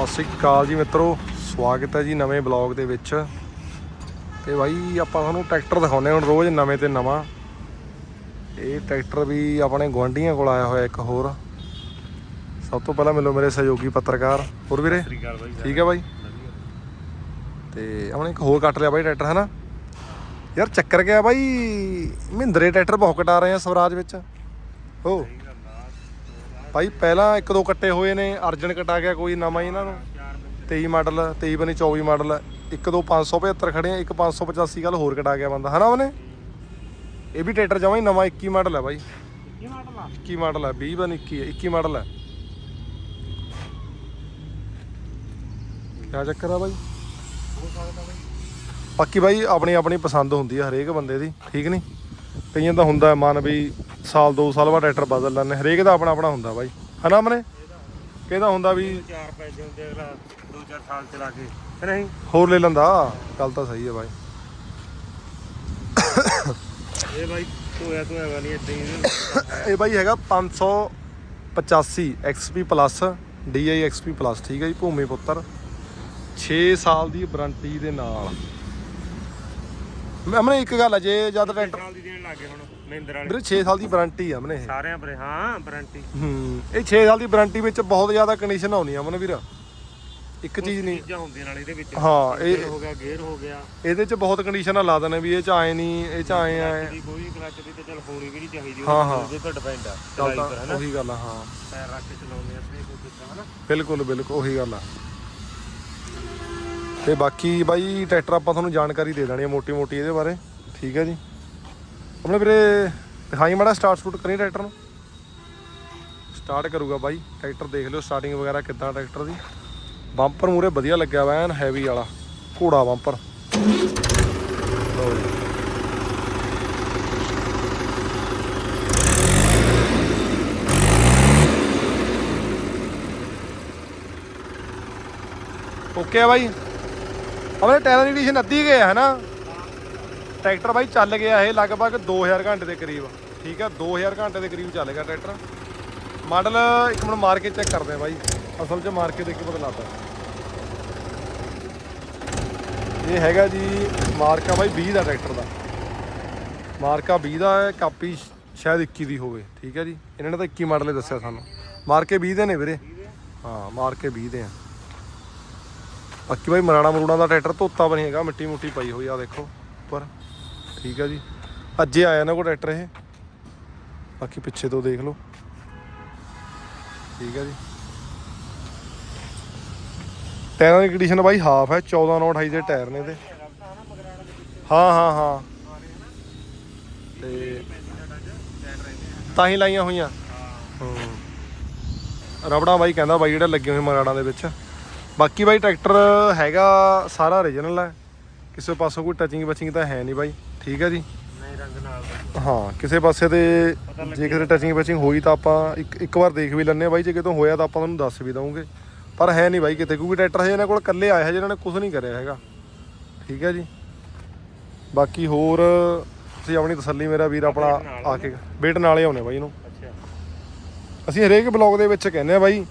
ਸਤਿ ਸ਼੍ਰੀ ਅਕਾਲ ਜੀ ਮਿੱਤਰੋ ਸਵਾਗਤ ਹੈ ਜੀ ਨਵੇਂ ਬਲੌਗ ਦੇ ਵਿੱਚ। ਤੇ ਬਾਈ ਆਪਾਂ ਤੁਹਾਨੂੰ ਟਰੈਕਟਰ ਦਿਖਾਉਂਦੇ ਹੁਣ ਰੋਜ਼ ਨਵੇਂ ਤੇ ਨਵਾਂ। ਇਹ ਟਰੈਕਟਰ ਵੀ ਆਪਣੇ ਗੁਆਂਢੀਆਂ ਕੋਲ ਆਇਆ ਹੋਇਆ ਇੱਕ ਹੋਰ। ਸਭ ਤੋਂ ਪਹਿਲਾਂ ਮਿਲੋ ਮੇਰੇ ਸਹਿਯੋਗੀ ਪੱਤਰਕਾਰ। ਹੋਰ ਵੀਰੇ? ਠੀਕ ਹੈ ਬਾਈ? ਤੇ ਆਪਣੇ ਇੱਕ ਹੋਰ ਕੱਟ ਲਿਆ ਬਾਈ ਟਰੈਕਟਰ ਹਨਾ ਯਾਰ ਚੱਕਰ ਗਿਆ ਬਾਈ ਮਹਿੰਦਰੇ ਟਰੈਕਟਰ ਬਹੁਤ ਕਟਾ ਰਹੇ ਆ ਸਵਰਾਜ ਵਿੱਚ। ਹੋ ਭਾਈ ਪਹਿਲਾਂ ਇੱਕ ਦੋ ਕੱਟੇ ਹੋਏ ਨੇ ਅਰਜਨ ਕਟਾ ਗਿਆ ਕੋਈ ਨਵਾਂ ਹੀ ਇਹਨਾਂ ਨੂੰ। 23 ਮਾਡਲ 23 ਬਣੀ 24 ਮਾਡਲ ਇੱਕ ਦੋ 575 ਖੜੇ ਆ ਇੱਕ 585 ਕੱਲ ਹੋਰ ਕਟਾ ਗਿਆ ਬੰਦਾ ਹਨਾ ਉਹਨੇ? ਇਹ ਵੀ ਟਰੈਕਟਰ ਜਮਾਂ ਹੀ ਨਵਾਂ 21 ਮਾਡਲ ਹੈ ਬਾਈ ਕੀ ਮਾਡਲ ਆ? 21 ਮਾਡਲ ਹੈ 20 ਬਨ 21 ਹੈ 21 ਮਾਡਲ ਹੈ ਕਿਆ ਚੱਕਰ ਆ ਬਾਈ ਹੋ ਸਕਦਾ ਬਾਈ ਬਾਕੀ ਬਾਈ ਆਪਣੀ ਆਪਣੀ ਪਸੰਦ ਹੁੰਦੀ ਹੈ ਹਰੇਕ ਬੰਦੇ ਦੀ ਠੀਕ ਨਹੀਂ ਕਈਆਂ ਦਾ ਹੁੰਦਾ ਮਨ ਵੀ ਸਾਲ ਦੋ ਸਾਲ ਬਾਅਦ ਟਰੈਕਟਰ ਬਦਲ ਲੈਂਦੇ ਹਰੇਕ ਦਾ ਆਪਣਾ ਆਪਣਾ ਹੁੰਦਾ ਬਾਈ। ਹਨਾ ਮਨੇ ਕਿਹਦਾ ਹੁੰਦਾ ਵੀ ਚਾਰ ਪੈਸੇ ਹੁੰਦੇ ਅਗਲਾ ਦੋ ਚਾਰ ਸਾਲ ਚਲਾ ਕੇ ਕਿ ਨਹੀਂ? ਹੋਰ ਲੈ ਲੈਂਦਾ। ਗੱਲ ਤਾਂ ਸਹੀ ਹੈ ਬਾਈ। ਇਹ ਬਾਈ ਧੋਇਆ ਧੋਇਆ ਵਾਲੀ ਇਦਾਂ ਹੀ ਇਹ ਬਾਈ ਹੈਗਾ 585 XP plus DI XP plus ਠੀਕ ਹੈ ਜੀ ਭੂਮੀ ਪੁੱਤਰ। 6 ਸਾਲ ਦੀ ਵਾਰੰਟੀ ਦੇ ਨਾਲ। ਮੈਂ ਇੱਕ ਗੱਲ ਹੈ ਜੇ ਜਦ ਟਰੈਕਟਰ ਸਾਲ ਦੀ ਦੇਣ ਲੱਗੇ ਹੁਣ ਮਹਿੰਦਰ ਵਾਲੇ। ਵੀਰੇ 6 ਸਾਲ ਦੀ ਵਾਰੰਟੀ ਆ ਮਨੇ ਇਹ। ਸਾਰਿਆਂ ਪਰ ਹਾਂ ਵਾਰੰਟੀ। ਹੂੰ ਇਹ 6 ਸਾਲ ਦੀ ਵਾਰੰਟੀ ਵਿੱਚ ਬਹੁਤ ਜ਼ਿਆਦਾ ਕੰਡੀਸ਼ਨ ਆਉਣੀ ਆ ਮਨ ਵੀਰ। ਇੱਕ ਚੀਜ਼ ਨਹੀਂ। ਚੀਜ਼ਾਂ ਹੁੰਦੀਆਂ ਨਾਲ ਇਹਦੇ ਵਿੱਚ। ਹਾਂ, ਇਹ- ਹੋ ਗਿਆ ਗੇਅਰ ਹੋ ਗਿਆ। ਇਹਦੇ 'ਚ ਬਹੁਤ ਕੰਡੀਸ਼ਨਾਂ ਲਾ ਦਿੰਦੇ ਵੀ ਇਹ 'ਚ ਆਏ ਨਹੀਂ ਇਹ 'ਚ ਆਏ ਆ। ਕੋਈ ਕਲੱਚ ਦੀ ਤੇ ਚਲ ਹੋਣੀ ਵੀ ਨਹੀਂ ਚਾਹੀਦੀ ਹਾਂ, ਹਾਂ। ਉਹਦੇ ਤੇ ਡਿਪੈਂਡ ਆ ਚੱਲ ਚਲਾਈ ਪਰ ਹਨਾ? ਉਹੀ ਗੱਲ ਆ ਹਾਂ। ਪੈਰ ਰੱਖ ਕੇ ਚਲਾਉਂਦੇ ਆ ਤੇ ਕੋਈ ਕਿੱਦਾਂ ਹਨਾ? ਬਿਲਕੁਲ ਬਿਲਕੁਲ ਉਹੀ ਗੱਲ ਆ। ਤੇ ਬਾਕੀ ਬਾਈ ਟਰੈਕਟਰ ਆਪਾਂ ਤੁਹਾਨੂੰ ਜਾਣਕਾਰੀ ਦੇ ਦੇਣੀ ਹੈ ਮੋਟੀ ਮੋਟੀ ਇਹਦੇ ਬਾਰੇ। ਠੀਕ ਹੈ ਜੀ। ਆਪਣੇ ਵੀਰੇ ਦਿਖਾਈ ਮਾੜਾ ਸਟਾਰਟ ਸਟੂਟ ਕਰੀ ਟਰੈਕਟਰ ਨੂੰ। ਸਟਾਰਟ ਕਰੂਗਾ ਬਾਈ। ਟਰੈਕਟਰ ਦੇਖ ਲਿਓ ਸਟਾਰਟਿੰਗ ਵਗੈਰਾ ਕਿੱਦਾਂ ਟਰੈਕਟਰ ਦੀ। ਬੰਪਰ ਮੂਰੇ ਵਧੀਆ ਲੱਗਿਆ ਵਾ, ਐਨ ਹੈਵੀ ਵਾਲਾ। ਘੋੜਾ ਬੰਪਰ ਲਓ ਜੀ। ਓਕੇ ਆ ਬਾਈ। ਆਪਣੇ ਟਾਇਰਾਂ ਦੀ ਐਡੀਸ਼ਨ ਅੱਧੀ ਗਏ ਹੈ ਨਾ ਟਰੈਕਟਰ ਬਾਈ ਚੱਲ ਗਿਆ ਇਹ ਲਗਭਗ 2000 ਘੰਟੇ ਦੇ ਕਰੀਬ। ਠੀਕ ਹੈ 2000 ਘੰਟੇ ਦੇ ਕਰੀਬ ਚੱਲ ਗਿਆ ਟਰੈਕਟਰ। ਮਾਡਲ ਇੱਕ ਮਿੰਟ ਮਾਰ ਕੇ ਚੈੱਕ ਕਰਦੇ ਆ ਬਾਈ। ਅਸਲ 'ਚ ਮਾਰ ਕੇ ਦੇਖ ਕੇ ਪਤਾ ਲੱਗਦਾ। ਇਹ ਹੈਗਾ ਜੀ ਮਾਰਕਾ ਬਾਈ 20 ਦਾ ਟਰੈਕਟਰ ਦਾ। ਮਾਰਕਾ 20 ਦਾ ਹੈ, ਕਾਪੀ ਸ਼ਾਇਦ 21 ਦੀ ਹੋਵੇ। ਠੀਕ ਹੈ ਜੀ। ਇਹਨਾਂ ਨੇ ਤਾਂ 21 ਮਾਡਲ ਹੀ ਦੱਸਿਆ ਸਾਨੂੰ। ਮਾਰਕੇ 20 ਦੇ ਨੇ ਵੀਰੇ। ਹਾਂ, ਮਾਰਕੇ 20 ਦੇ ਆ। ਬਾਕੀ ਬਾਈ ਮਰਾਣਾ ਮਰੂੜਾਂ ਦਾ ਟਰੈਕਟਰ ਧੋਤਾ ਬਣੀ ਹੈਗਾ, ਮਿੱਟੀ ਮੁੱਟੀ ਪਈ ਹੋਈ ਆ ਦੇਖੋ ਉੱਪਰ। ਠੀਕ ਹੈ ਜੀ। ਅੱਜੇ ਆਇਆ ਨਾ ਕੋ ਟਰੈਕਟਰ ਇਹ। ਬਾਕੀ ਪਿੱਛੇ ਤੋਂ ਦੇਖ ਲਓ। ਠੀਕ ਹੈ ਜੀ। ਟਾਇਰਾਂ ਦੀ ਕੰਡੀਸ਼ਨ ਬਾਈ ਹਾਫ ਹੈ 14 ਨੌ 28 ਦੇ ਟਾਇਰ ਨੇ ਇਹਦੇ। ਹਾਂ ਹਾਂ ਹਾਂ। ਤੇ ਤਾਂ ਹੀ ਲਾਈਆਂ ਹੋਈਆਂ। ਹੂੰ। ਰਬੜਾਂ ਬਾਈ ਕਹਿੰਦਾ ਬਾਈ ਜਿਹੜਾ ਲੱਗੇ ਹੋਏ ਮਰਾੜਾਂ ਦੇ ਵਿੱਚ। ਬਾਕੀ ਬਾਈ ਟਰੈਕਟਰ ਹੈਗਾ ਸਾਰਾ ਓਰੀਜਨਲ ਹੈ ਕਿਸੇ ਪਾਸੋਂ ਕੋਈ ਟੱਚਿੰਗ ਬਚਿੰਗ ਤਾਂ ਹੈ ਨਹੀਂ ਬਾਈ ਠੀਕ ਹੈ ਜੀ? ਨਹੀਂ ਰੰਗ ਨਾਲ ਦਾ ਹਾਂ ਕਿਸੇ ਪਾਸੇ ਤੇ ਜੇ ਕਿਸੇ ਟੱਚਿੰਗ ਬਚਿੰਗ ਹੋਈ ਤਾਂ ਆਪਾਂ ਇੱਕ ਇੱਕ ਵਾਰ ਦੇਖ ਵੀ ਆ ਬਾਈ ਜੇ ਕਿਤੋਂ ਹੋਇਆ ਤਾਂ ਆਪਾਂ ਤੁਹਾਨੂੰ ਦੱਸ ਵੀ ਦਵਾਂਗੇ ਪਰ ਹੈ ਨਹੀਂ ਬਾਈ ਕਿਤੇ ਕਿਉਂਕਿ ਟਰੈਕਟਰ ਹੈ ਇਹਨਾਂ ਕੋਲ ਇਕੱਲੇ ਆਇਆ ਹੈ ਜਿਹਨਾਂ ਨੇ ਕੁਝ ਨਹੀਂ ਕਰਿਆ ਹੈਗਾ। ਠੀਕ ਹੈ ਜੀ? ਬਾਕੀ ਹੋਰ ਤੁਸੀਂ ਆਪਣੀ ਤਸੱਲੀ ਮੇਰਾ ਵੀਰ ਆਪਣਾ ਆ ਕੇ ਵੇਟ ਨਾਲੇ ਆਉਣੇ ਬਾਈ ਇਹਨੂੰ। ਅੱਛਾ। ਅਸੀਂ ਹਰੇਕ ਬਲੌਗ ਦੇ ਵਿੱਚ ਕਹਿੰਦੇ ਆ ਬਾਈ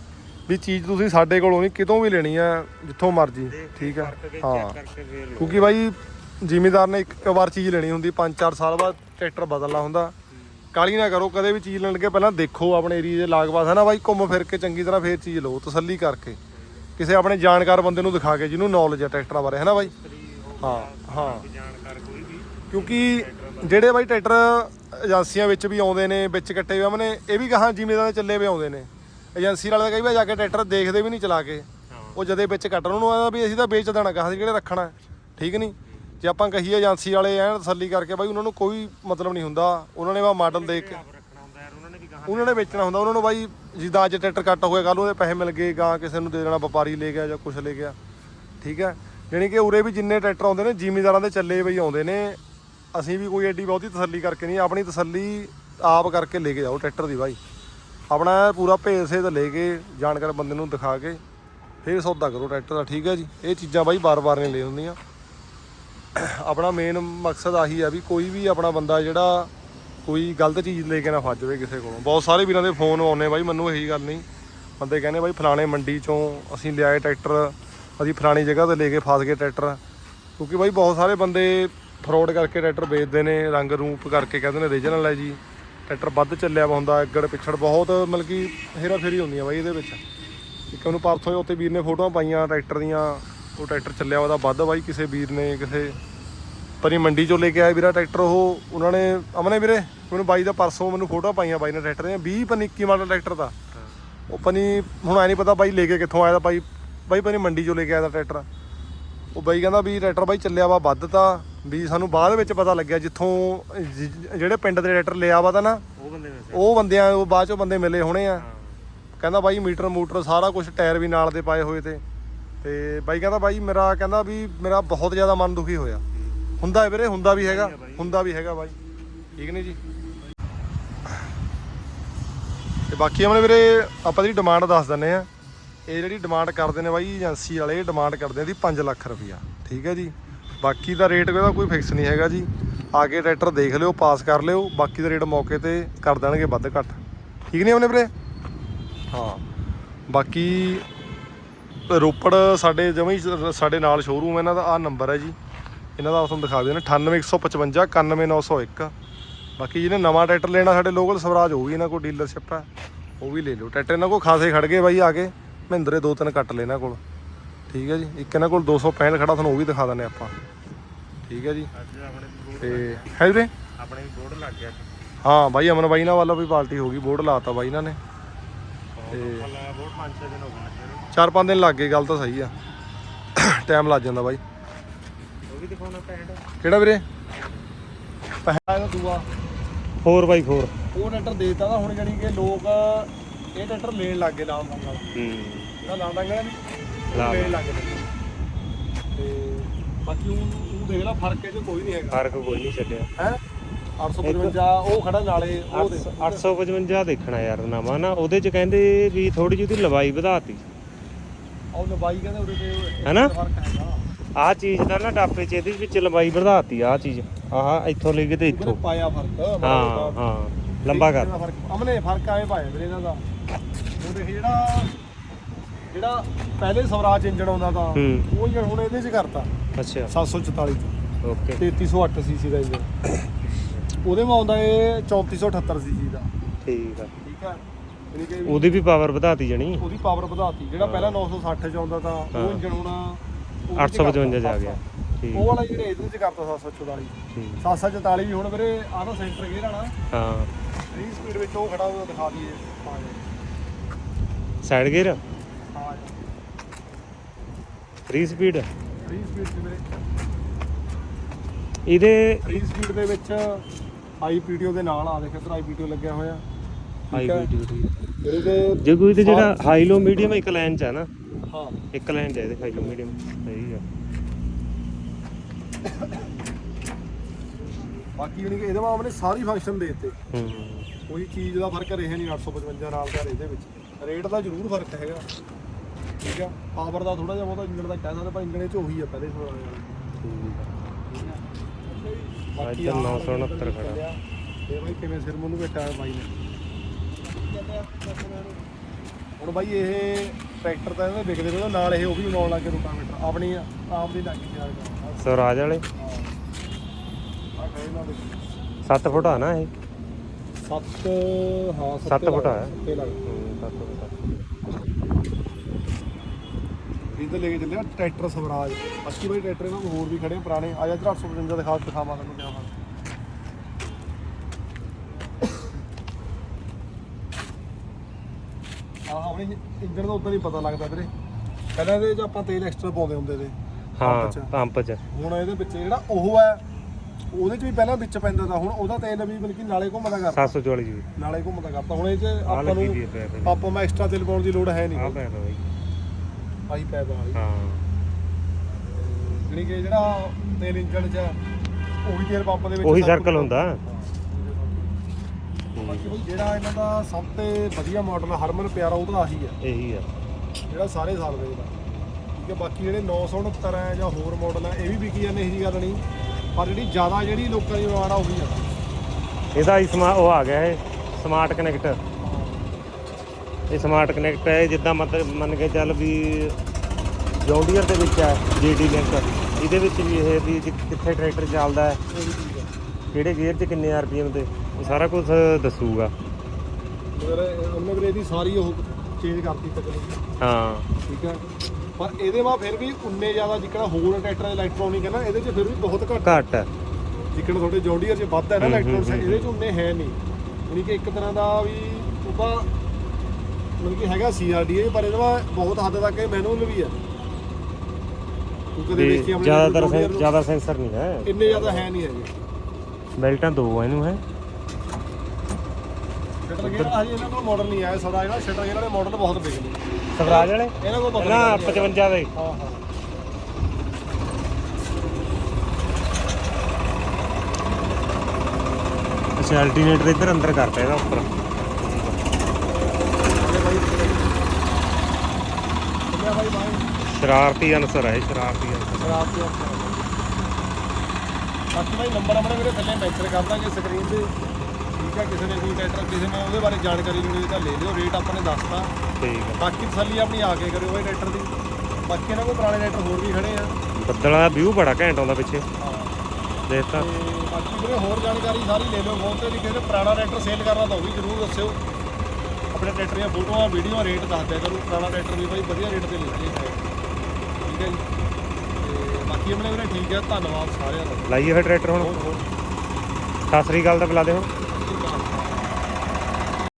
ਵੀ ਚੀਜ਼ ਤੁਸੀਂ ਸਾਡੇ ਕੋਲੋਂ ਨਹੀਂ ਕਿਤੋਂ ਵੀ ਲੈਣੀ ਆ ਜਿੱਥੋਂ ਮਰਜ਼ੀ ਠੀਕ ਚੈੱਕ ਹਾਂ ਕਿਉਂਕਿ ਬਾਈ ਜ਼ਿਮੀਦਾਰ ਨੇ ਇੱਕ ਵਾਰ ਚੀਜ਼ ਲੈਣੀ ਹੁੰਦੀ 5-4 ਸਾਲ ਬਾਅਦ ਟਰੈਕਟਰ ਬਦਲਣਾ ਹੁੰਦਾ। ਕਾਲੀ ਨਾ ਕਰੋ ਕਦੇ ਵੀ ਚੀਜ਼ ਲੈਣ ਲੱਗੇ ਪਹਿਲਾਂ ਦੇਖੋ ਆਪਣੇ ਏਰੀਆ ਦੇ ਲਾਗ-ਪਾਸ ਹੈ ਨਾ ਬਾਈ? ਘੁੰਮ ਫਿਰ ਕੇ ਚੰਗੀ ਤਰ੍ਹਾਂ ਫੇਰ ਚੀਜ਼ ਲਓ ਤਸੱਲੀ ਕਰਕੇ। ਕਿਸੇ ਆਪਣੇ ਜਾਣਕਾਰ ਬੰਦੇ ਨੂੰ ਦਿਖਾ ਕੇ ਜਿਹਨੂੰ ਨੌਲੇਜ ਹੈ ਟਰੈਕਟਰਾਂ ਬਾਰੇ ਹੈ ਨਾ ਬਾਈ? ਹਾਂ ਹਾਂ ਕਿਉਂਕਿ ਜਿਹੜੇ ਬਾਈ ਟਰੈਕਟਰ ਏਜੰਸੀਆਂ ਵਿੱਚ ਵੀ ਆਉਂਦੇ ਨੇ ਵਿੱਚ ਕੱਟੇ ਹੋਏ ਨੇ ਇਹ ਵੀ ਕਹਾਂ ਜ਼ਿਮੀਦਾਰ ਦੇ ਚੱਲੇ ਵੇ ਆਉਂਦੇ ਨੇ। ਏਜੰਸੀ ਵਾਲੇ ਤਾਂ ਕਈ ਵਾਰ ਜਾ ਕੇ ਟਰੈਕਟਰ ਦੇਖਦੇ ਵੀ ਨਹੀਂ ਚਲਾ ਕੇ। ਉਹ ਜਦੇ ਵਿੱਚ ਕੱਟਣ ਉਹਨੂੰ ਆਦਾ ਵੀ ਅਸੀਂ ਤਾਂ ਵੇਚ ਦੇਣਾ ਕਹਾਂ ਜਿਹੜੇ ਰੱਖਣਾ। ਠੀਕ ਨਹੀਂ ਜੇ ਆਪਾਂ ਕਹੀਏ ਏਜੰਸੀ ਵਾਲੇ ਐਨ ਤਸੱਲੀ ਕਰਕੇ ਬਾਈ ਉਹਨਾਂ ਨੂੰ ਕੋਈ ਮਤਲਬ ਨਹੀਂ ਹੁੰਦਾ। ਉਹਨਾਂ ਨੇ ਵਾ ਮਾਡਲ ਦੇਖ ਕੇ ਉਹਨਾਂ ਨੇ ਕਹਾ ਵੇਚਣਾ ਹੁੰਦਾ। ਉਹਨਾਂ ਨੂੰ ਬਾਈ ਜਿੱਦਾਂ ਅੱਜ ਟਰੈਕਟਰ ਕੱਟ ਹੋਇਆ ਕੱਲ ਉਹਦੇ ਪੈਸੇ ਮਿਲ ਗਏ ਗਾਂ ਕਿਸੇ ਨੂੰ ਦੇ ਦੇਣਾ ਵਪਾਰੀ ਲੈ ਗਿਆ ਜਾਂ ਕੁਝ ਲੈ ਗਿਆ। ਠੀਕ ਹੈ? ਜਾਣੀ ਕਿ ਉਰੇ ਵੀ ਜਿੰਨੇ ਟਰੈਕਟਰ ਆਉਂਦੇ ਨੇ ਜ਼ਿਮੀਦਾਰਾਂ ਦੇ ਚੱਲੇ ਬਈ ਆਉਂਦੇ ਨੇ। ਅਸੀਂ ਵੀ ਕੋਈ ਐਡੀ ਬਹੁਤੀ ਤਸੱਲੀ ਕਰਕੇ ਨਹੀਂ ਆਪਣੀ ਤਸੱਲੀ ਆਪ ਕਰਕੇ ਲੈ ਕੇ ਜਾਓ ਟਰੈਕਟਰ ਦੀ ਬਾਈ। ਆਪਣਾ ਪੂਰਾ ਭੇਜ ਸੇ ਲੈ ਕੇ, ਜਾਣਕਾਰ ਬੰਦੇ ਨੂੰ ਦਿਖਾ ਕੇ, ਫਿਰ ਸੌਦਾ ਕਰੋ ਟਰੈਕਟਰ ਦਾ, ਠੀਕ ਹੈ ਜੀ? ਇਹ ਚੀਜ਼ਾਂ ਬਾਈ ਬਾਰ-ਬਾਰ ਨਹੀਂ ਲੈ ਹੁੰਦੀਆਂ। ਆਪਣਾ ਮੇਨ ਮਕਸਦ ਆਹੀ ਆ ਵੀ ਕੋਈ ਵੀ ਆਪਣਾ ਬੰਦਾ ਜਿਹੜਾ ਕੋਈ ਗਲਤ ਚੀਜ਼ ਲੈ ਕੇ ਨਾ ਫਸ ਜਾਵੇ ਕਿਸੇ ਕੋਲੋਂ। ਬਹੁਤ ਸਾਰੇ ਵੀਰਾਂ ਦੇ ਫੋਨ ਆਉਂਦੇ ਬਾਈ, ਮੈਨੂੰ ਇਹੀ ਗੱਲ ਨਹੀਂ। ਬੰਦੇ ਕਹਿੰਦੇ ਬਾਈ, ਫਲਾਣੇ ਮੰਡੀ ਚੋਂ ਅਸੀਂ ਲਿਆਏ ਟਰੈਕਟਰ, ਅਸੀਂ ਫਲਾਣੀ ਜਗ੍ਹਾ ਤੇ ਲੈ ਕੇ ਫਸ ਗਏ ਟਰੈਕਟਰ। ਕਿਉਂਕਿ ਬਾਈ ਬਹੁਤ ਸਾਰੇ ਬੰਦੇ ਫਰੋਡ ਕਰਕੇ ਟਰੈਕਟਰ ਵੇਚਦੇ ਨੇ, ਰੰਗ ਰੂਪ ਕਰਕੇ ਕਹਿੰਦੇ ਨੇ ਰੀਜਨਲ ਹੈ ਜੀ। ਟਰੈਕਟਰ ਵੱਧ ਚੱਲਿਆ ਵਾ ਹੁੰਦਾ ਅੱਗੜ ਪਿਛੜ ਬਹੁਤ ਮਤਲਬ ਕਿ ਹੇਰਾ ਫੇਰੀ ਹੁੰਦੀ ਆ ਬਾਈ ਇਹਦੇ ਵਿੱਚ। ਇੱਕ ਉਹਨੂੰ ਪਰਸੋਂ ਉੱਤੇ ਵੀਰ ਨੇ ਫੋਟੋਆਂ ਪਾਈਆਂ ਟਰੈਕਟਰ ਦੀਆਂ ਉਹ ਟਰੈਕਟਰ ਚੱਲਿਆ ਉਹਦਾ ਵੱਧ ਬਾਈ ਕਿਸੇ ਵੀਰ ਨੇ ਕਿਸੇ ਪਰੀ ਮੰਡੀ ਚੋਂ ਲੈ ਕੇ ਆਇਆ ਵੀਰਾ ਟਰੈਕਟਰ ਉਹ ਉਹਨਾਂ ਨੇ ਅਮਨੇ ਵੀਰੇ ਮੈਨੂੰ ਬਾਈ ਦਾ ਪਰਸੋਂ ਮੈਨੂੰ ਫੋਟੋ ਪਾਈਆਂ ਬਾਈ ਨੇ ਟਰੈਕਟਰ ਦੀਆਂ 20 ਪਨੀ 21 ਮਾਡਲ ਟਰੈਕਟਰ ਦਾ। ਉਹ ਪਨੀ ਹੁਣ ਐ ਨਹੀਂ ਪਤਾ ਬਾਈ ਲੈ ਕੇ ਕਿੱਥੋਂ ਆਇਆ ਦਾ ਬਾਈ ਬਾਈ ਪਨੀ ਮੰਡੀ ਚੋਂ ਲੈ ਕੇ ਆਇਆ ਦਾ ਟਰੈਕਟਰ। ਉਹ ਬਾਈ ਕਹਿੰਦਾ ਵੀ ਟਰੈਕਟਰ ਬਾਈ ਚੱਲਿਆ ਵਾ ਵੱਧ ਤਾਂ ਵੀ ਸਾਨੂੰ ਬਾਅਦ ਵਿੱਚ ਪਤਾ ਲੱਗਿਆ ਜਿੱਥੋਂ ਜ- ਜਿਹੜੇ ਪਿੰਡ ਦੇ ਟਰੈਕਟਰ ਲਿਆ ਵਾ ਤਾਂ ਨਾ ਉਹ ਬੰਦੇ ਨੇ ਉਹ ਬੰਦਿਆਂ ਉਹ ਬਾਅਦ ਚੋਂ ਬੰਦੇ ਮਿਲੇ ਹੋਣੇ ਆ। ਕਹਿੰਦਾ ਬਾਈ ਮੀਟਰ ਮੂਟਰ ਸਾਰਾ ਕੁਝ ਟਾਇਰ ਵੀ ਨਾਲ ਦੇ ਪਾਏ ਹੋਏ ਤੇ ਤੇ ਬਾਈ ਕਹਿੰਦਾ ਬਾਈ ਮੇਰਾ ਕਹਿੰਦਾ ਵੀ ਮੇਰਾ ਬਹੁਤ ਜ਼ਿਆਦਾ ਮਨ ਦੁਖੀ ਹੋਇਆ। ਹੁੰਦਾ ਹੈ ਵੀਰੇ ਹੁੰਦਾ ਵੀ ਹੈਗਾ ਹੁੰਦਾ ਵੀ ਹੈਗਾ ਬਾਈ। ਠੀਕ ਨਹੀਂ ਜੀ? ਤੇ ਬਾਕੀ ਆਪਣੇ ਵੀਰੇ ਆਪਾਂ ਦੀ ਡਿਮਾਂਡ ਦੱਸ ਦਿੰਨੇ ਆ ਇਹ ਜਿਹੜੀ ਡਿਮਾਂਡ ਕਰਦੇ ਨੇ ਬਾਈ ਏਜੰਸੀ ਵਾਲੇ ਡਿਮਾਂਡ ਕਰਦੇ ਆ ਦੀ 5 ਲੱਖ ਰੁਪਇਆ ਠੀਕ ਹੈ ਜੀ? ਬਾਕੀ ਦਾ ਰੇਟ ਇਹਦਾ ਕੋਈ ਫਿਕਸ ਨਹੀਂ ਹੈਗਾ ਜੀ। ਆ ਕੇ ਟਰੈਕਟਰ ਦੇਖ ਲਿਓ ਪਾਸ ਕਰ ਲਿਓ, ਬਾਕੀ ਦਾ ਰੇਟ ਮੌਕੇ ਤੇ ਕਰ ਦੇਣਗੇ ਵੱਧ ਘੱਟ। ਠੀਕ ਨਹੀਂ ਆਪਣੇ ਵੀਰੇ? ਹਾਂ। ਬਾਕੀ ਰੋਪੜ ਸਾਡੇ ਜਮਾਂ ਸਾਡੇ ਨਾਲ ਸ਼ੋਰੂਮ ਇਹਨਾਂ ਦਾ ਆ ਨੰਬਰ ਹੈ ਜੀ। ਇਹਨਾਂ ਦਾ ਤੁਹਾਨੂੰ ਦਿਖਾ ਦੇਣਾ 98155 91901 ਬਾਕੀ ਜਿਹਨੇ ਨਵਾਂ ਟਰੈਕਟਰ ਲੈਣਾ ਸਾਡੇ ਲੋਕਲ ਸਵਰਾਜ, ਉਹ ਵੀ ਇਹਨਾਂ ਕੋਲ ਡੀਲਰਸ਼ਿਪ ਹੈ। ਉਹ ਵੀ ਲੈ ਲਓ। ਟਰੈਕਟਰ ਇਹਨਾਂ ਕੋਲ ਖਾਸੇ ਖੜ ਗਏ ਬਾਈ ਆ ਕੇ। ਮਹਿੰਦਰੇ ਦੋ ਤਿੰਨ ਕੱਟ ਲੈ ਇਹਨਾਂ ਕੋਲ। ਠੀਕ ਹੈ ਜੀ। ਇੱਕ ਇਹਨਾਂ ਕੋਲ 265 ਖੜਾ ਤੁਹਾਨੂੰ ਉਹ ਵੀ ਦਿਖਾ ਦਿੰਦੇ ਆਪਾਂ। ਠੀਕ ਹੈ ਜੀ। ਤੇ ਹੈ ਵੀਰੇ? ਆਪਣੇ ਵੀ ਬੋਰਡ ਲੱਗ ਗਿਆ। ਹਾਂ ਬਾਈ ਅਮਨ ਬਾਈ ਨਾਲ ਵੱਲੋਂ ਵੀ ਪਾਰਟੀ ਹੋ ਗਈ ਬੋਰਡ ਲਾਤਾ ਬਾਈ ਇਹਨਾਂ ਨੇ। ਤੇ ਬੋਰਡ 5-6 ਦਿਨ ਹੋ ਗਏ। ਚਾਰ ਪੰਜ ਦਿਨ ਲੱਗ ਗਏ ਗੱਲ ਤਾਂ ਸਹੀ ਆ। ਟਾਈਮ ਲੱਗ ਜਾਂਦਾ ਬਾਈ। ਉਹ ਵੀ ਦਿਖਾਉਣਾ ਪੈਂਟ। ਕਿਹੜਾ ਵੀਰੇ? ਪਹਿਲਾ ਦੂਆ। 4x4 ਉਹ ਟਰੈਕਟਰ ਦੇਤਾ ਤਾਂ ਹੁਣ ਜਾਨੀ ਕਿ ਲੋਕ ਇਹ ਟਰੈਕਟਰ ਲੈਣ ਲੱਗ ਗਏ ਲਾਮ ਨਾਲ ਹੂੰ। ਜਿਹੜਾ ਲਾਮ ਵਾਲਾ ਨਹੀਂ ਲਾਮ। ਲੈਣ ਲੱਗ ਗਏ ਤੇ ਬਾਕੀ ਉਹ ਉਹ ਦੇਖ ਲਾ ਫ਼ਰਕ ਇਹ 'ਚ ਕੋਈ ਨਹੀਂ ਹੈਗਾ। ਫ਼ਰਕ ਕੋਈ ਨਹੀਂ ਛੱਡਿਆ। ਹੈ? 855 ਉਹ ਖੜਾ ਨਾਲੇ ਉਹ ਦੇ 855 ਦੇਖਣਾ ਯਾਰ ਨਵਾਂ ਨਾ ਉਹਦੇ ਚ ਕਹਿੰਦੇ ਵੀ ਥੋੜੀ ਜਿਹੀ ਉਹਦੀ ਲੰਬਾਈ ਵਧਾਤੀ। ਉਹ ਲੰਬਾਈ ਕਹਿੰਦੇ ਉਹਦੇ ਤੇ ਹੈਨਾ? ਫ਼ਰਕ ਹੈਗਾ। ਆਹ ਚੀਜ਼ ਦਾ ਨਾ ਡਾਪੇ ਚ ਇਹਦੇ ਵਿੱਚ ਲੰਬਾਈ ਵਧਾਤੀ ਆਹ ਚੀਜ਼। ਆਹ ਇੱਥੋਂ ਲੈ ਕੇ ਤੇ ਉਹਨੇ ਇੱਥੋਂ। ਪਾਇਆ ਫ਼ਰਕ। ਹਾਂ ਹਾਂ। ਲੰਬਾ ਕਰ। ਅਮਨੇ ਫ਼ਰਕ ਆਏ ਪਾਏ ਵੀਰੇ ਇਹਨਾਂ ਦਾ। ਉਹ ਦੇਖ ਜਿਹੜਾ ਜਿਹੜਾ ਪਹਿਲੇ ਸਵਰਾਜ ਇੰਜਣ ਆਉਂਦਾ ਤਾਂ ਹੂੰ। ਉਹ ਇੰਜਣ ਹੁਣ ਇਹਦੇ 'ਚ ਕਰਤਾ। ਅੱਛਾ। 744 ਚ ਓਕੇ। 3308 ਸੀਸੀ ਦਾ ਇੰਜਣ। ਉਹਦੇ ਮਾ ਆਉਂਦਾ ਇਹ 3478 ਸੀਸੀ ਦਾ। ਠੀਕ ਆ। ਠੀਕ ਹੈ ਯਾਨੀ ਕਿ ਵੀ ਉਹਦੀ ਵੀ ਪਾਵਰ ਵਧਾਤੀ ਜਣੀ? ਉਹਦੀ ਪਾਵਰ ਵਧਾਤੀ। ਜਿਹੜਾ ਪਹਿਲਾਂ 960 ਚ ਆਉਂਦਾ ਤਾਂ ਹਾਂ। ਉਹ ਇੰਜਣ ਹੁਣ 855 ਜਾ ਗਿਆ। ਠੀਕ। ਉਹ ਵਾਲਾ ਜਿਹੜਾ ਇਹਦੇ 'ਚ ਕਰਤਾ 744 ਠੀਕ। 744 ਵੀ ਹੁਣ ਵੀਰੇ ਆਹ ਤਾਂ ਸੈਂਟਰ ਗੇਅਰ ਵਾਲਾ ਹਾਂ। 3 ਸਪੀਡ ਵਿੱਚ ਉਹ ਖੜਾ ਉਹ ਦਿਖਾ ਦਈਏ। ਹਾਂ ਜੀ ਸਾਈਡ ਗੇਅਰ ਹਾਂ ਜੀ। 3 ਸਪੀਡ 3 ਸਪੀਡ ਚ ਵੀਰੇ ਇਹਦੇ 3 ਸਪੀਡ ਦੇ ਵਿੱਚ ਆਈਪੀਟੀਓ ਦੇ ਨਾਲ ਆ ਦੇਖ ਇੱਧਰ ਆਈਪੀਟੀਓ ਲੱਗਿਆ ਹੋਇਆ। ਹਾਈ ਠੀਕ ਹੈ। ਡਿਊਟੀ ਜਿਹੜੇ ਕਿ ਜੇ ਕੋਈ ਤੇ ਜਿਹੜਾ ਹਾਈ ਲੋ ਮੀਡੀਅਮ ਇੱਕ ਲਾਈਨ ਚ ਆ ਨਾ। ਹਾਂ। ਇੱਕ ਲਾਈਨ ਇਹਦੇ ਹਾਈ ਲੋ ਮੀਡੀਅਮ ਸਹੀ ਆ। ਬਾਕੀ ਯਾਨੀ ਕਿ ਇਹਦੇ ਮਾਮਲੇ ਸਾਰੀ ਫੰਕਸ਼ਨ ਦੇ ਦਿੱਤੇ। ਹੂੰ। ਕੋਈ ਚੀਜ਼ ਦਾ ਫ਼ਰਕ ਰਿਹਾ ਨਹੀਂ 855 ਨਾਲ ਦਾ ਇਹਦੇ ਵਿੱਚ। ਰੇਟ ਦਾ ਜ਼ਰੂਰ ਫ਼ਰਕ ਹੈਗਾ। ਠੀਕ ਆ? ਪਾਵਰ ਦਾ ਥੋੜਾ ਜਿਹਾ ਬਹੁਤਾ ਇੰਜਣ ਦਾ ਕਹਿ ਸਕਦੇ ਪਰ ਇੰਜਣ ਚ ਉਹੀ ਆ ਪਹਿਲੇ ਥੋੜਾ ਜਿਹਾ। ਠੀਕ ਆ ਬਾਕੀ ਇੱਧਰ ਆਹ 969 ਖੜਾ। ਇਹ ਬਾਈ ਕਿਵੇਂ ਸਿਰ ਮੂੰਹ ਨੂੰ ਬੈਠਾ ਹੈ ਬਾਈ ਨੇ? ਹੁਣ ਬਾਈ ਇਹ ਟਰੈਕਟਰ ਤਾਂ ਇਹਦੇ ਵਿਕਦੇ ਨੇ ਨਾਲ ਇਹ ਉਹ ਵੀ ਬਣਾਉਣ ਲੱਗੇ ਰੋਟਾਵੇਟਰ ਆਪਣੀ ਆਪ ਦੀ ਲੱਗੀ ਤਿਆਰ ਕਰਨਾ ਸਵਰਾਜ ਵਾਲੇ? ਆ ਕਹੇ ਨਾ ਦੇ 7 ਫੁੱਟ ਆ ਨਾ ਇਹ? 7 ਹਾਂ ਸੱਤ ਫੁੱਟ ਆ। ਤੇ ਲੱਗ ਹੂੰ 7 ਫੁੱਟ ਇਹਦੇ ਲੈ ਕੇ ਟਰੈਕਟਰ ਸਵਰਾਜ। ਬਾਕੀ ਬਾਈ ਟਰੈਕਟਰ ਇਹਨਾਂ ਕੋਲ ਹੋਰ ਵੀ ਖੜੇ ਆ ਪੁਰਾਣੇ। ਆ ਜਾ ਇੱਧਰ 855 ਦਿਖਾ ਦਿਖਾਵਾਂ ਤੈਨੂੰ ਕਿਆ ਬਾਤ ਆਹ ਆਪਣੇ ਇੰਜਣ ਦਾ ਉਦਾਂ ਨਹੀਂ ਪਤਾ ਲੱਗਦਾ ਵੀਰੇ। ਪਹਿਲਾਂ ਇਹਦੇ 'ਚ ਆਪਾਂ ਤੇਲ ਐਕਸਟਰਾ ਪਾਉਂਦੇ ਹੁੰਦੇ ਤੇ ਹਾਂ ਪੰਪ 'ਚ। ਪੰਪ ਚ। ਹੁਣ ਇਹਦੇ ਵਿੱਚ ਜਿਹੜਾ ਉਹ ਹੈ ਉਹਦੇ 'ਚ ਵੀ ਪਹਿਲਾਂ ਵਿੱਚ ਪੈਂਦਾ ਤਾਂ ਹੁਣ ਉਹਦਾ ਤੇਲ ਵੀ ਬਲਕਿ ਨਾਲੇ ਘੁੰਮਦਾ ਕਰਤਾ 744 ਜੀ। ਨਾਲੇ ਘੁੰਮਦਾ ਕਰਤਾ ਹੁਣ ਇਹ 'ਚ ਆ ਆਪਾਂ ਲੱਗੀ ਨੂੰ ਦੀ ਆਪਾਂ ਮੈਂ ਐਕਸਟਰਾ ਤੇਲ ਪਾਉਣ ਦੀ ਲੋੜ ਹੈ ਆ ਨਹੀਂ ਪੈ ਪੈ ਆਹੀ ਪੈ ਵਾਲੀ ਹਾਂ। ਜਿਹੜੀ ਕਿ ਜਿਹੜਾ ਤੇਲ ਇੰਜਣ 'ਚ ਉਹੀ ਤੇਲ ਪੰਪ ਦੇ ਵਿੱਚ ਉਹੀ circle ਸਰਕਲ ਹੁੰਦਾ ਬਾਕੀ ਬਈ ਜਿਹੜਾ ਇਹਨਾਂ ਦਾ ਸਭ ਤੋਂ ਵਧੀਆ ਮਾਡਲ ਹਰਮਨ ਪਿਆਰਾ ਉਹਦਾ ਆਹੀ ਹੈ ਇਹੀ ਆ। ਜਿਹੜਾ ਸਾਰੇ ਸਾਲ ਵੇਚਦਾ ਠੀਕ ਹੈ ਬਾਕੀ ਜਿਹੜੇ 969 ਹੈ ਜਾਂ ਹੋਰ ਮਾਡਲ ਹੈ ਇਹ ਵੀ ਵਿਕੀ ਜਾਂਦੇ ਇਹੀ ਗੱਲ ਨਹੀਂ। ਪਰ ਜਿਹੜੀ ਜ਼ਿਆਦਾ ਜਿਹੜੀ ਲੋਕਾਂ ਦੀ ਡਿਮਾਂਡ ਆ ਉਹੀ ਆ ਇਹਦਾ ਹੀ ਸਮਾ ਉਹ ਆ ਗਿਆ ਇਹ ਸਮਾਰਟ ਕਨੈਕਟ ਇਹ ਸਮਾਰਟ ਕਨੈਕਟ ਹੈ ਜਿੱਦਾਂ ਮਤਲਬ ਮੰਨ ਕੇ ਚੱਲ ਵੀ ਜੌਂਡੀਅਰ ਦੇ ਵਿੱਚ ਹੈ ਜੀਡੀ ਲਿੰਕ ਇਹਦੇ ਵਿੱਚ ਵੀ ਇਹ ਵੀ ਜਿ- ਕਿੱਥੇ ਟਰੈਕਟਰ ਚੱਲਦਾ ਹੈ ਕਿਹੜੇ ਗੇਅਰ 'ਚ ਕਿੰਨੇ ਆਰਪੀਐਮ ਤੇ ਉਹ ਸਾਰਾ ਕੁਝ ਦੱਸੂਗਾ। ਮਗਰ ਉਹਨੇ ਵੀਰੇ ਦੀ ਸਾਰੀ ਉਹ ਚੇਂਜ ਕਰਤੀ ਤਕਨੀਕ। ਹਾਂ। ਠੀਕ ਹੈ? ਪਰ ਇਹਦੇ ਮਾ ਫਿਰ ਵੀ ਉਨੇ ਜ਼ਿਆਦਾ ਜਿੱਕਣਾ ਹੋਰ ਟਰੈਕਟਰ ਇਲੈਕਟ੍ਰੋਨਿਕ ਹੈ ਨਾ ਇਹਦੇ 'ਚ ਫਿਰ ਵੀ ਬਹੁਤ ਘੱਟ ਘੱਟ ਹੈ। ਜਿੱਕਣ ਤੁਹਾਡੇ ਜੌਂਡੀਅਰ 'ਚ ਵੱਧ ਹੈ ਨਾ ਇਲੈਕਟ੍ਰੋਨਿਕਸ ਇਹਦੇ 'ਚ ਉਨੇ ਹੈ ਨਹੀਂ। ਯਾਨੀ ਕਿ ਇੱਕ ਤਰ੍ਹਾਂ ਦਾ ਵੀ ਉਹਦਾ ਮਤਲਬ ਕਿ ਹੈਗਾ ਸੀਆਰਡੀਏ ਪਰ ਇਹਦਾ ਬਹੁਤ ਹੱਦ ਤੱਕ ਇਹ ਮੈਨੂਅਲ ਵੀ ਹੈ। ਤੂੰ ਕਦੇ ਤੇ ਵੇਖੀ ਆਪਣੇ ਜ਼ਿਆਦਾਤਰ John Deere ਸੈਂ- ਨੂੰ? ਜ਼ਿਆਦਾ ਸੈਂਸਰ ਨਹੀਂ ਹੈ। ਇੰਨੇ ਜ਼ਿਆਦਾ ਹੈ ਨਹੀਂ ਹੈਗੇ। ਬੈਲਟਾਂ ਦੋ ਆ ਇਹਨੂੰ ਹੈ। ਸ਼ਟਰ ਗੇਅਰ ਹਜੇ ਇਹਨਾਂ ਕੋਲ ਮਾਡਲ ਨਹੀਂ ਆਇਆ ਸਦਾ ਜਿਹੜਾ ਸ਼ਟਰ ਗੇਅਰ ਵਾਲੇ ਮਾਡਲ ਬਹੁਤ ਵਿਕ ਨੇ। ਸਵਰਾਜ ਵਾਲੇ? ਇਹਨਾਂ ਕੋਲ ਪਤਾ ਨਾ। ਨਹੀਂ 55 ਦੇ। ਹਾਂ ਹਾਂ। ਅੱਛਾ ਅਲਟਰਨੇਟਰ ਇੱਧਰ ਅੰਦਰ ਕਰਤਾ ਇਹਦਾ ਉੱਪਰ। ਕਿੰਨਾ ਭਾਈ ਭਾਈ ਸ਼ਰਾਰਤੀ ਅਨਸਰ ਹੈ ਇਹ, ਸ਼ਰਾਰਤੀ ਅਨਸਰ। ਖਰਾਬ ਤੇ ਬਾਕੀ ਭਾਈ ਨੰਬਰ ਆਪਣੇ ਮੇਰੇ ਥੱਲੇ ਮੈਂਸ਼ਨ ਕਰ ਦਾਂਗੇ ਸਕਰੀਨ ਤੇ। ਹੈ ਕਿਸੇ ਨੇ ਕੋਈ ਟਰੈਕਟਰ ਕਿਸੇ ਨੇ ਉਹਦੇ ਬਾਰੇ ਜਾਣਕਾਰੀ ਲੈਣੀ ਤਾਂ ਲੈ ਲਿਓ ਰੇਟ ਆਪਾਂ ਨੇ ਦੱਸਤਾ। ਠੀਕ ਹੈ ਬਾਕੀ ਤਸੱਲੀ ਆਪਣੀ ਆ ਕੇ ਕਰਿਓ ਇਹ ਟਰੈਕਟਰ ਦੀ। ਬਾਕੀ ਇਹਨਾਂ ਕੋਲ ਪੁਰਾਣੇ ਟਰੈਕਟਰ ਹੋਰ ਵੀ ਖੜੇ ਆ। ਬੱਦਲਾਂ ਦਾ ਵਿਊ ਬੜਾ ਘੈਂਟ ਆਉਂਦਾ ਪਿੱਛੇ। ਹਾਂ। ਦੇਖ ਤਾਂ ਤੇ ਬਾਕੀ ਵੀਰੇ ਹੋਰ ਜਾਣਕਾਰੀ ਸਾਰੀ ਲੈ ਲਿਓ ਫੋਨ ਤੇ ਵੀ ਕਿਸੇ ਨੇ ਪੁਰਾਣਾ ਟਰੈਕਟਰ ਸੇਲ ਕਰਨਾ ਤਾਂ ਉਹ ਵੀ ਜ਼ਰੂਰ ਦੱਸਿਓ। ਆਪਣੇ ਟਰੈਕਟਰ ਦੀਆਂ ਫੋਟੋਆਂ ਵੀਡੀਓ ਰੇਟ ਦੱਸ ਦਿਆ ਕਰੋ ਪੁਰਾਣਾ ਟਰੈਕਟਰ ਵੀ ਭਾਈ ਵਧੀਆ ਰੇਟ ਤੇ ਲੈ ਲਈਏ ਠੀਕ ਹੈ ਜੀ। ਤੇ ਬਾਕੀ ਆਪਣੇ ਵੀਰੇ ਠੀਕ ਹੈ ਧੰਨਵਾਦ ਸਾਰਿਆਂ ਦਾ। ਲਾਈਏ ਫਿਰ ਟਰੈਕਟਰ ਹੁਣ। ਸਤਿ ਸ੍ਰੀ ਅਕਾਲ ਤਾਂ ਬੁਲਾ ਦੇ ਹੁਣ।